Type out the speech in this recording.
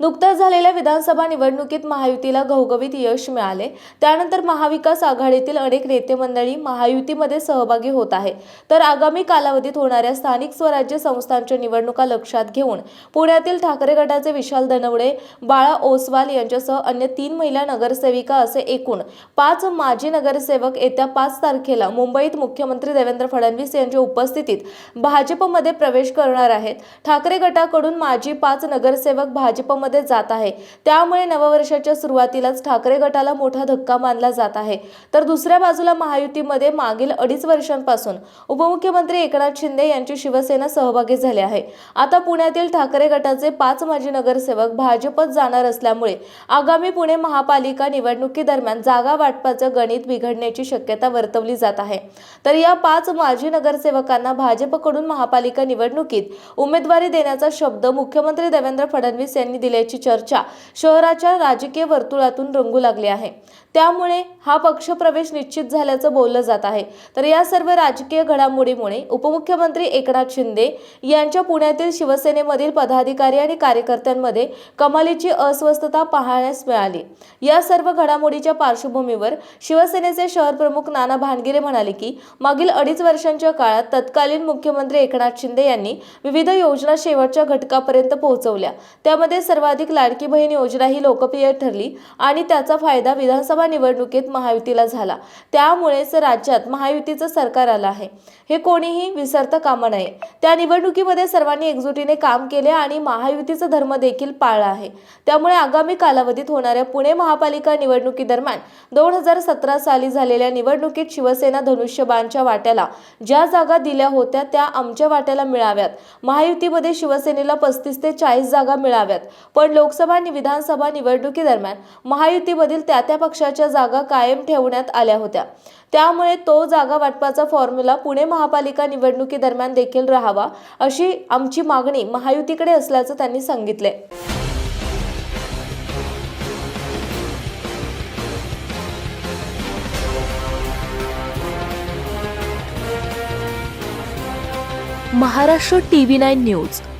नुकत्याच झालेल्या विधानसभा निवडणुकीत महायुतीला घवघवीत यश मिळाले. त्यानंतर महाविकास आघाडीतील अनेक नेते मंडळी महायुतीमध्ये सहभागी होत आहे. तर आगामी कालावधीत होणाऱ्या स्थानिक स्वराज्य संस्थांच्या निवडणुका लक्षात घेऊन पुण्यातील ठाकरे गटाचे विशाल दनवडे बाळा ओसवाल यांच्यासह अन्य तीन महिला नगरसेविका असे एकूण पाच माजी नगरसेवक येत्या पाच तारखेला मुंबईत मुख्यमंत्री देवेंद्र फडणवीस यांच्या उपस्थितीत भाजपमध्ये प्रवेश करणार आहेत. ठाकरे गटाकडून माजी पाच नगरसेवक भाजपमध्ये जात आहे. त्यामुळे नववर्षाच्या सुरुवातीलाच ठाकरे गटाला मोठा धक्का मानला जात आहे. तर दुसऱ्या बाजूला महायुतीमध्ये मागील अडीच वर्षांपासून उपमुख्यमंत्री एकनाथ शिंदे यांची शिवसेना सहभागी झाली आहे. आता पुण्यातील ठाकरे गटाचे पाच माजी नगरसेवक भाजपत जाणार असल्यामुळे आगामी पुणे महापालिका निवडणुकीदरम्यान जागा वाटपाचं गणित बिघडण्याची शक्यता वर्तवली जात आहे. तर या पाच माजी नगरसेवकांना भाजपकडून महापालिका निवडणुकीत उमेदवारी देण्याचा शब्द मुख्यमंत्री देवेंद्र फडणवीस यांनी केल्याची चर्चा शहराच्या राजकीय वर्तुळातून रंगू लागली आहे. त्यामुळे हा पक्षप्रवेश निश्चित झाल्याचं बोललं जात आहे. तर या सर्व राजकीय घडामोडीमुळे उपमुख्यमंत्री एकनाथ शिंदे यांच्या पुण्यातील शिवसेनेमधील पदाधिकारी आणि कार्यकर्त्यांमध्ये कमालीची अस्वस्थता पाहण्यास मिळाली. या सर्व घडामोडीच्या पार्श्वभूमीवर शिवसेनेचे शहर प्रमुख नाना भानगिरे म्हणाले की मागील अडीच वर्षांच्या काळात तत्कालीन मुख्यमंत्री एकनाथ शिंदे यांनी विविध योजना शेवटच्या घटकापर्यंत पोहोचवल्या. त्यामध्ये सर्वाधिक लाडकी बहीण योजना ही लोकप्रिय ठरली आणि त्याचा फायदा विधानसभा निवडणुकीत महायुतीला झाला. त्यामुळेच राज्यात महायुतीचं सरकार आलं आहे. हे कोणीही विसरता कामा नये त्या निवडणुकीमध्ये सर्वांनी एकजुटीने काम केले आणि महायुतीचा धर्म देखील पाळला आहे. त्यामुळे आगामी कालावधीत होणाऱ्या पुणे महापालिका निवडणुकीदरम्यान दोन हजार सतरा साली झालेल्या निवडणुकीत शिवसेना धनुष्यबाणच्या वाट्याला ज्या जागा दिल्या होत्या त्या आमच्या वाट्याला मिळाव्यात. महायुतीमध्ये शिवसेनेला पस्तीस ते चाळीस जागा मिळाव्यात. पण लोकसभा आणि विधानसभा निवडणुकीदरम्यान महायुतीमधील त्या त्या पक्षाच्या जागा कायम ठेवण्यात आल्या होत्या. त्यामुळे तो जागा वाटपाचा फॉर्म्युला पुणे महापालिका निवडणुकीदरम्यान देखील राहावा अशी आमची मागणी महायुतीकडे असल्याचं त्यांनी सांगितले. Maharashtra TV nine news